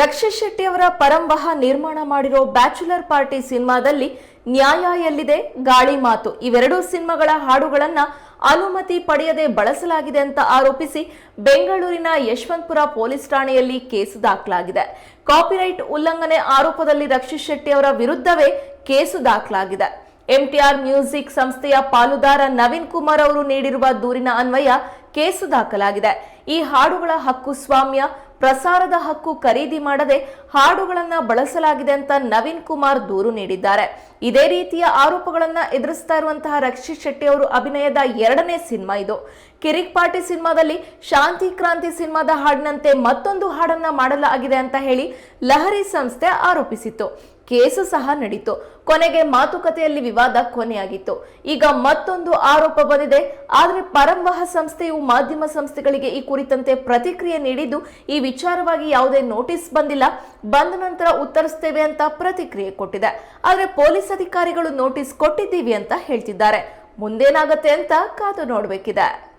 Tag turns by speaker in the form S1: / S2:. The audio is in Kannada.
S1: ರಕ್ಷಿತ್ ಶೆಟ್ಟಿ ಅವರ ಪರಂಬಹ ನಿರ್ಮಾಣ ಮಾಡಿರೋ ಬ್ಯಾಚುಲರ್ ಪಾರ್ಟಿ ಸಿನಿಮಾದಲ್ಲಿ ನ್ಯಾಯ ಎಲ್ಲಿದೆ ಗಾಳಿ ಮಾತು. ಇವೆರಡೂ ಸಿನಿಮಾಗಳ ಹಾಡುಗಳನ್ನ ಅನುಮತಿ ಪಡೆಯದೆ ಬಳಸಲಾಗಿದೆ ಅಂತ ಆರೋಪಿಸಿ ಬೆಂಗಳೂರಿನ ಯಶವಂತಪುರ ಪೊಲೀಸ್ ಠಾಣೆಯಲ್ಲಿ ಕೇಸು ದಾಖಲಾಗಿದೆ. ಕಾಪಿರೈಟ್ ಉಲ್ಲಂಘನೆ ಆರೋಪದಲ್ಲಿ ರಕ್ಷಿತ್ ಶೆಟ್ಟಿ ಅವರ ವಿರುದ್ಧವೇ ಕೇಸು ದಾಖಲಾಗಿದೆ. ಎಂಟಿಆರ್ ಮ್ಯೂಸಿಕ್ ಸಂಸ್ಥೆಯ ಪಾಲುದಾರ ನವೀನ್ ಕುಮಾರ್ ಅವರು ನೀಡಿರುವ ದೂರಿನ ಅನ್ವಯ ಕೇಸು ದಾಖಲಾಗಿದೆ. ಈ ಹಾಡುಗಳ ಹಕ್ಕು ಸ್ವಾಮ್ಯ, ಪ್ರಸಾರದ ಹಕ್ಕು ಖರೀದಿ ಮಾಡದೆ ಹಾಡುಗಳನ್ನ ಬಳಸಲಾಗಿದೆ ಅಂತ ನವೀನ್ ಕುಮಾರ್ ದೂರು ನೀಡಿದ್ದಾರೆ. ಇದೇ ರೀತಿಯ ಆರೋಪಗಳನ್ನ ಎದುರಿಸ್ತಾ ಇರುವಂತಹ ರಕ್ಷಿತ್ ಶೆಟ್ಟಿ ಅವರು ಅಭಿನಯದ ಎರಡನೇ ಸಿನಿಮಾ ಇದು. ಕಿರಿಕ್ ಪಾರ್ಟಿ ಸಿನಿಮಾದಲ್ಲಿ ಶಾಂತಿ ಕ್ರಾಂತಿ ಸಿನಿಮಾದ ಹಾಡಿನಂತೆ ಮತ್ತೊಂದು ಹಾಡನ್ನ ಮಾಡಲಾಗಿದೆ ಅಂತ ಹೇಳಿ ಲಹರಿ ಸಂಸ್ಥೆ ಆರೋಪಿಸಿತ್ತು. ಕೇಸು ಸಹ ನಡೀತು. ಕೊನೆಗೆ ಮಾತುಕತೆಯಲ್ಲಿ ವಿವಾದ ಕೊನೆಯಾಗಿತ್ತು. ಈಗ ಮತ್ತೊಂದು ಆರೋಪ ಬಂದಿದೆ. ಆದರೆ ಪರಂವಹ ಸಂಸ್ಥೆಯು ಮಾಧ್ಯಮ ಸಂಸ್ಥೆಗಳಿಗೆ ಈ ಕುರಿತಂತೆ ಪ್ರತಿಕ್ರಿಯೆ ನೀಡಿದ್ದು, ಈ ವಿಚಾರವಾಗಿ ಯಾವುದೇ ನೋಟಿಸ್ ಬಂದಿಲ್ಲ. ಬಂದ ನಂತರ ಉತ್ತರಿಸ್ತೇವೆ ಅಂತ ಪ್ರತಿಕ್ರಿಯೆ ಕೊಟ್ಟಿದೆ. ಆದರೆ ಪೊಲೀಸ್ ಅಧಿಕಾರಿಗಳು ನೋಟಿಸ್ ಕೊಟ್ಟಿದ್ದೀವಿ ಅಂತ ಹೇಳ್ತಿದ್ದಾರೆ. ಮುಂದೇನಾಗತ್ತೆ ಅಂತ ಕಾದು ನೋಡಬೇಕಿದೆ.